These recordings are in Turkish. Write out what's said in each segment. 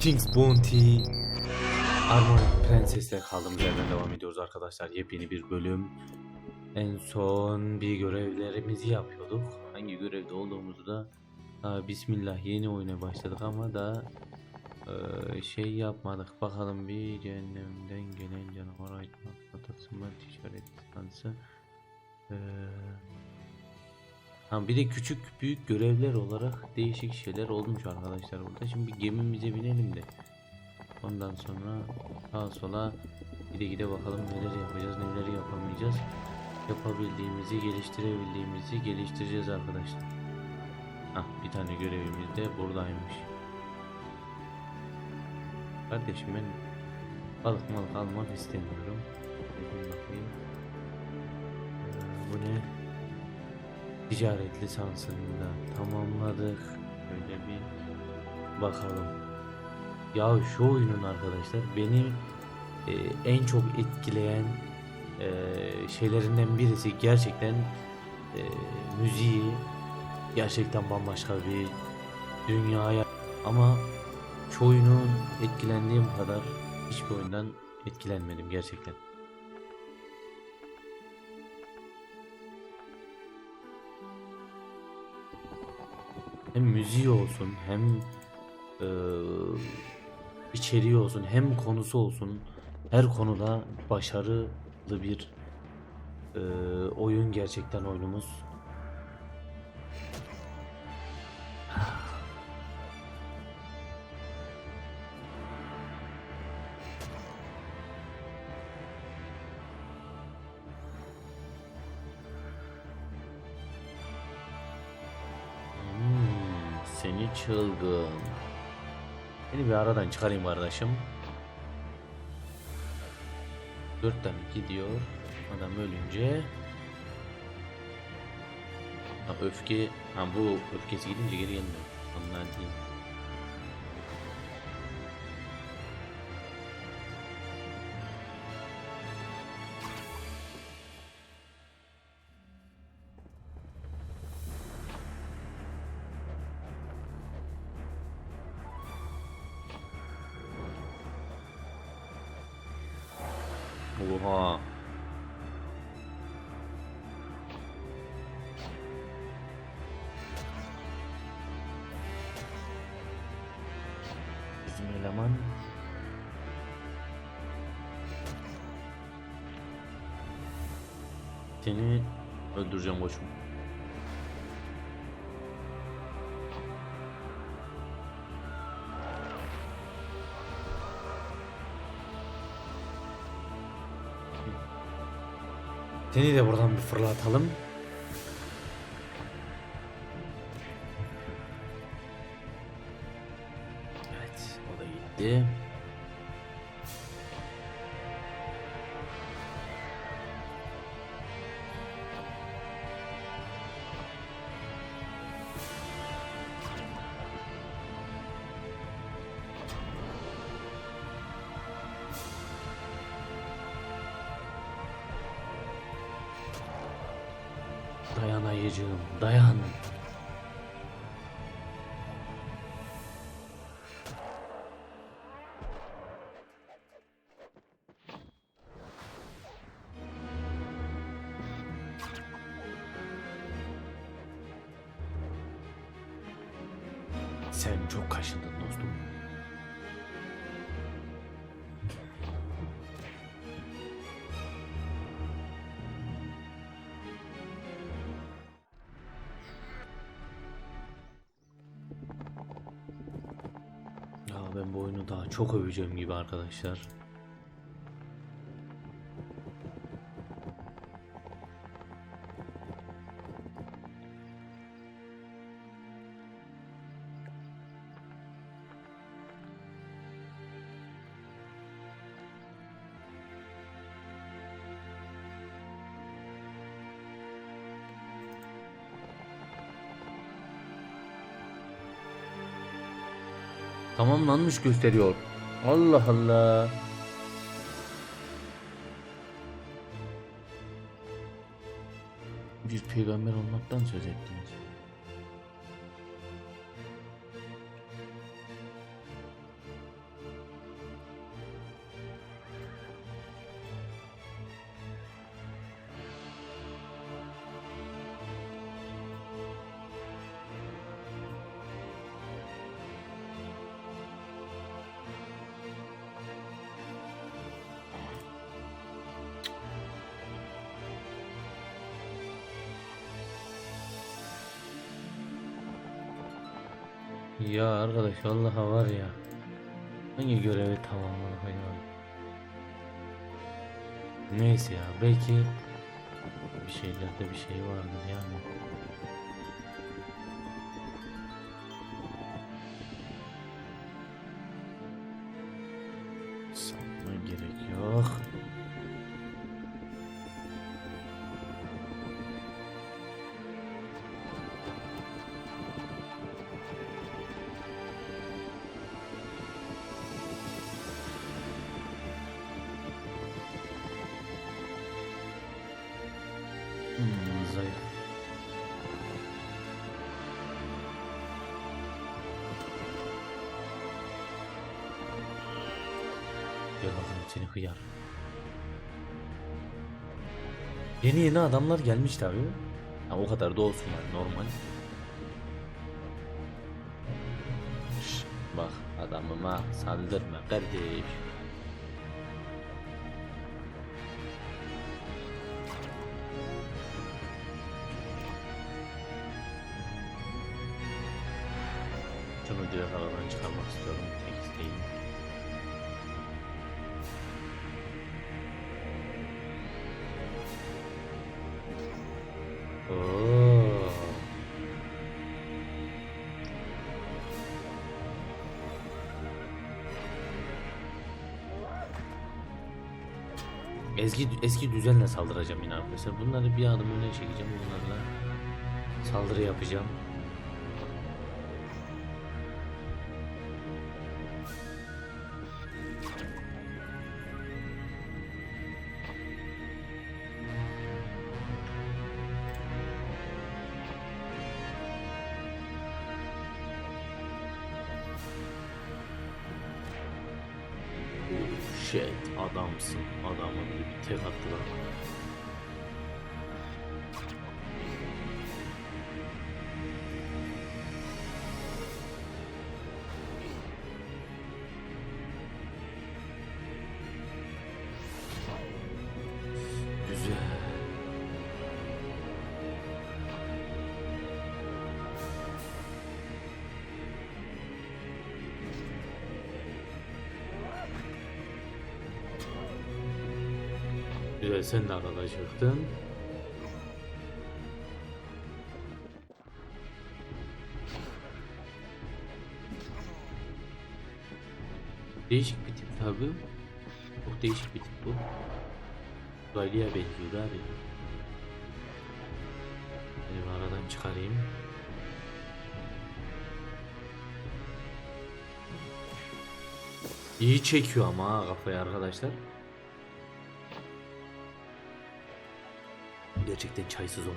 King's Bounty Armor Prenses'le kaldığımız yerden devam ediyoruz arkadaşlar. Yepyeni bir bölüm. En son bir görevlerimizi yapıyorduk. Hangi görevde olduğumuzu da ha, Bismillah yeni oyuna başladık ama da e, şey yapmadık. Bakalım bir cehennemden gelen canavar ayıtmak patlatma ticaret lisansı. E, Ha bir de küçük büyük görevler olarak değişik şeyler olmuş arkadaşlar burada. Şimdi bir gemimize binelim de. Ondan sonra sağa sola gide gide bakalım neler yapacağız neler yapamayacağız. Yapabildiğimizi geliştirebildiğimizi geliştireceğiz arkadaşlar. Hah bir tane görevimiz de buradaymış. Kardeşim ben balık malık almak istemiyorum. Bakayım. Ee, bu ne? Ticaret lisansını da tamamladık. Böyle bir bakalım. Ya şu oyunun arkadaşlar beni e, en çok etkileyen e, şeylerinden birisi gerçekten e, müziği gerçekten bambaşka bir dünyaya ama şu oyunun etkilendiğim kadar hiçbir oyundan etkilenmedim gerçekten. Hem müziği olsun hem eee, içeriği olsun hem konusu olsun her konuda başarılı bir eee, oyun gerçekten oyunumuz. Seni çılgın. Beni bir aradan çıkarayım kardeşim. Dört tane gidiyor. Adam ölünce. Ha, öfke. Ha bu öfkesi gidince geri gelmiyor. Onlar. Oha. Bizim eleman Seni öldüreceğim koçum. Seni de buradan bir fırlatalım. Evet, o da gitti. Sen çok kaşındın dostum. Ya ben bu oyunu daha çok öveceğim gibi arkadaşlar. Tamamlanmış gösteriyor. Allah Allah. Bir peygamber olmaktan söz ettiniz. Ya arkadaş vallahi var ya. Hangi görevi tamamladık hayvan? Neyse ya belki bir şeylerde bir şey vardır yani. Gel seni hıyar. Yeni yeni adamlar gelmiş tabi. Ha, o kadar da olsun yani normal. Şş, bak adamıma saldırma kardeş. Şunu direkt aradan çıkarmak istiyorum. Eski eski düzenle saldıracağım yine arkadaşlar. Bunları bir adım öne çekeceğim. Bunlarla saldırı yapacağım. Shit adamsın adamın bir tek attılar. Sen de arada çıktın. Değişik bir tip tabi. Çok değişik bir tip bu. Uzaylıya benziyor abi. Benim aradan çıkarayım. İyi çekiyor ama kafayı arkadaşlar. Gerçekten çaysız ol.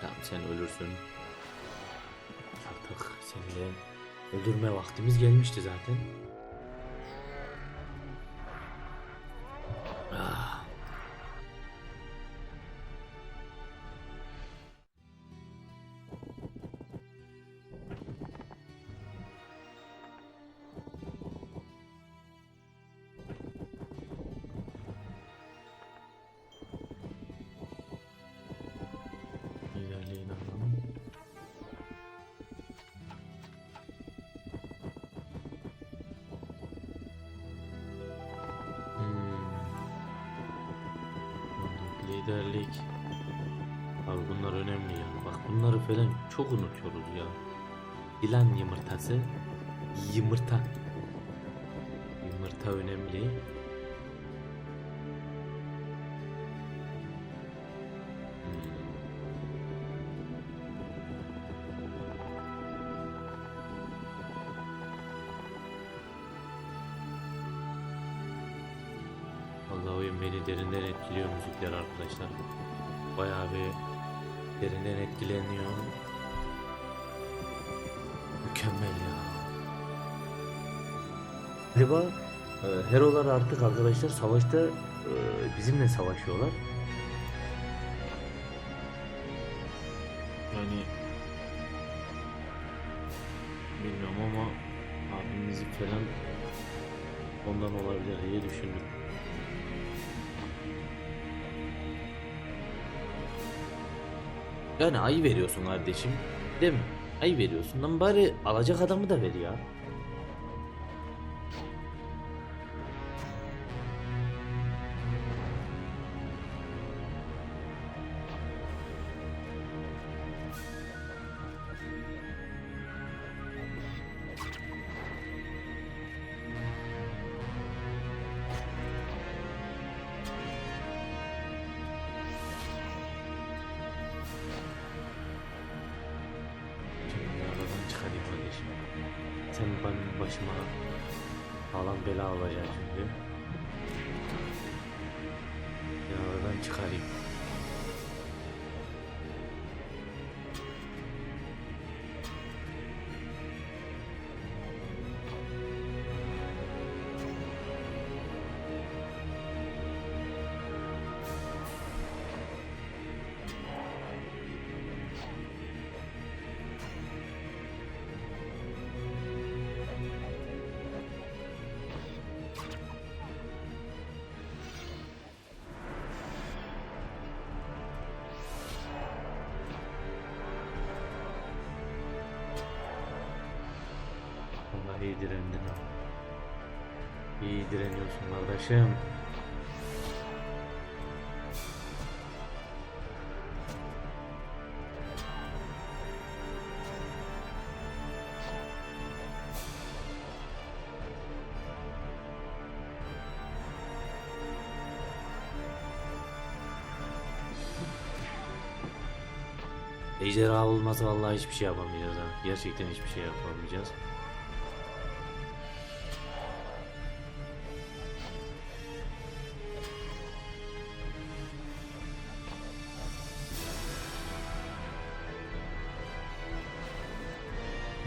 Tamam sen ölürsün. Artık seni de öldürme vaktimiz gelmişti zaten. Liderlik. Abi bunlar önemli ya. Bak bunları falan çok unutuyoruz ya. Yılan yumurtası. Yumurta. Yumurta önemli. Derinden etkiliyor müzikler arkadaşlar. Bayağı bir derinden etkileniyor. Mükemmel ya. Galiba e, herolar artık arkadaşlar savaşta e, bizimle savaşıyorlar. Yani bilmiyorum ama abimizi falan ondan olabilir diye düşündüm. Yani ayı veriyorsun kardeşim. Değil mi? Ayı veriyorsun. Lan bari alacak adamı da ver ya. Sen benim başıma falan bela olacaksın iyi direndin. İyi direniyorsun kardeşim. Ejderha olmasa vallahi hiçbir şey yapamayacağız ha. Gerçekten hiçbir şey yapamayacağız.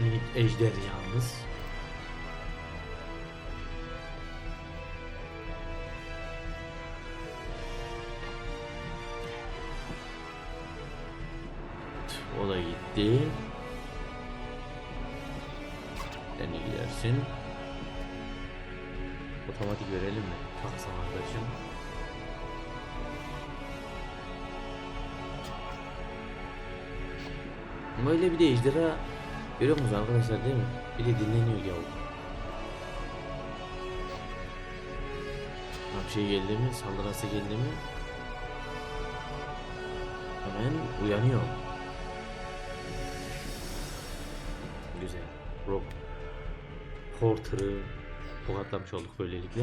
Minik ejder yalnız. O da gitti. Sen de gidersin. Otomatik verelim mi? Taksam arkadaşım. Böyle bir de ejderha görüyor musunuz arkadaşlar değil mi? Bir de dinleniyor ya. Bir şey geldi mi, saldırısı geldi mi hemen uyanıyor. Güzel. Rob Porter'ı tokatlamış olduk böylelikle.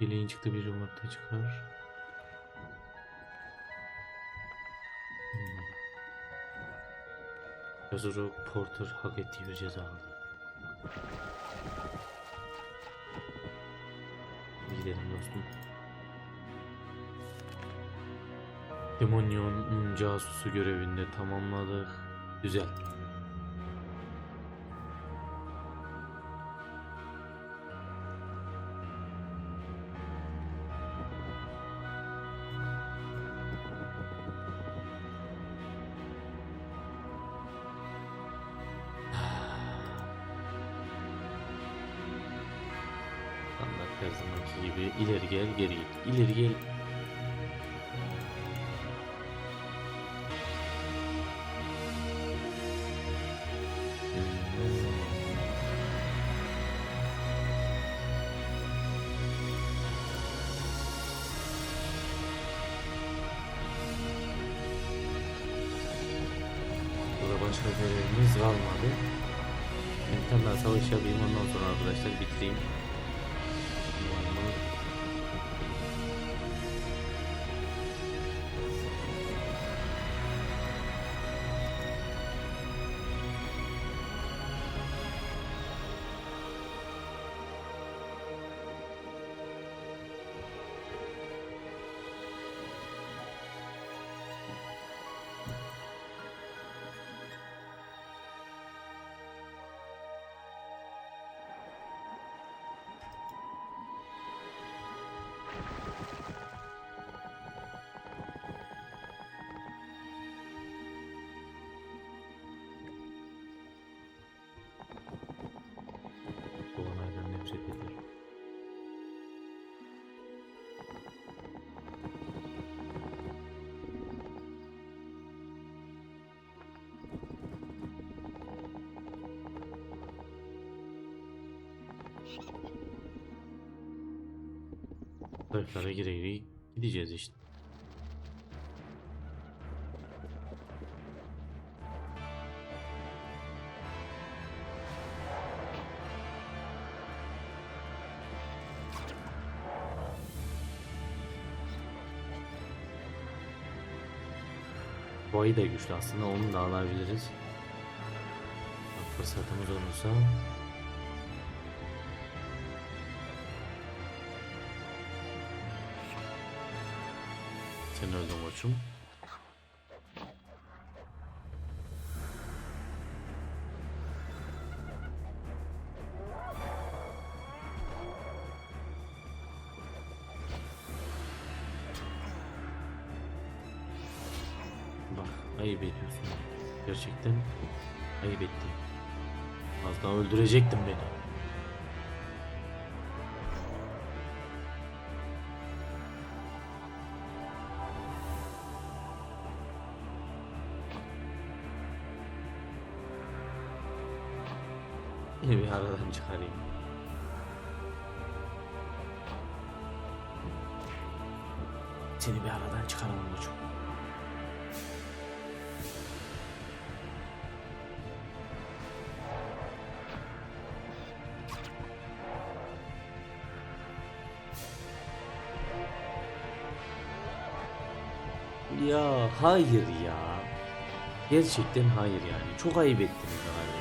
Bileğin çıktı bir yumurta çıkar. Hmm. Yazılı Porter hak ettiği bir ceza aldı. Gidelim dostum. Demonyon casusu görevinde tamamladık. Güzel. Gel geri git. İleri gel. Başka görevimiz kalmadı. Bir tane daha savaş yapayım ondan sonra arkadaşlar bitireyim. Sınıflara gire gire gideceğiz işte. Ayı da güçlü aslında onu da alabiliriz. Fırsatımız olursa Sen öldün koçum. Bak ayıp ediyorsun. Gerçekten ayıp ettin. Az daha öldürecektin beni. Yine bir aradan çıkarayım. Seni bir aradan çıkaralım koçum. Ya hayır ya. Gerçekten hayır yani. Çok ayıp ettiniz ya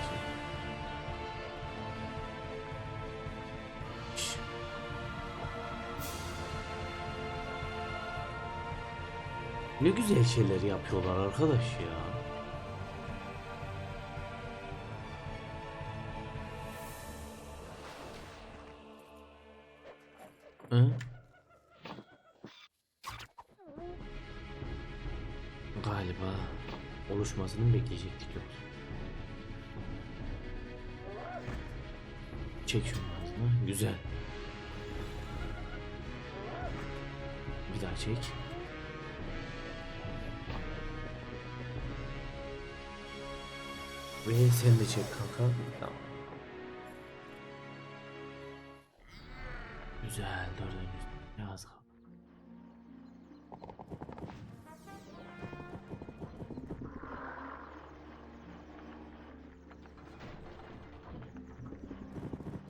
Ne güzel şeyler yapıyorlar arkadaş ya. Hı? Galiba oluşmasını bekleyecektik yok. Çek şunu ağzına. Güzel. Bir daha çek. Ve sen de çek kanka. Tamam. Güzel dördüncü. Biraz kaldı.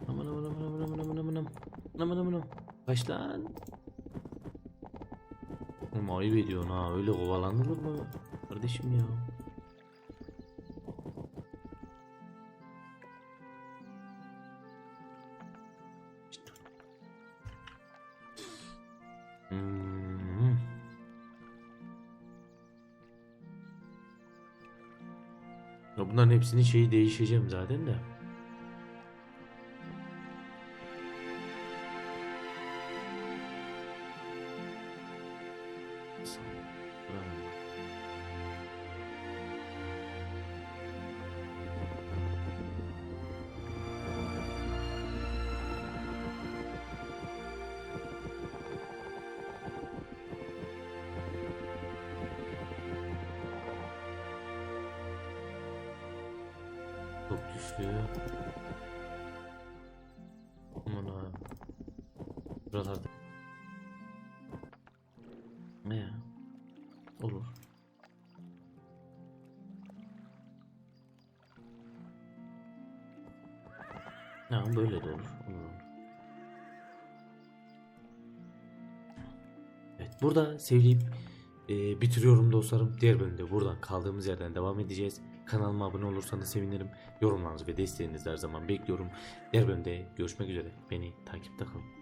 Aman aman aman aman aman aman aman aman aman aman aman Kaç lan? Oğlum ayıp ediyorsun ha öyle kovalanılır mı? Kardeşim ya. Hmm. Ya bunların hepsinin şeyi değişeceğim zaten de. Çok güçlü. Aman ha. Buralarda. Ne ya? Olur. Ya böyle de olur. Olur. Evet burada sevleyip e, bitiriyorum dostlarım. Diğer bölümde buradan kaldığımız yerden devam edeceğiz. Kanalıma abone olursanız sevinirim. Yorumlarınızı ve desteğinizi her zaman bekliyorum. Diğer bölümde görüşmek üzere. Beni takipte kalın.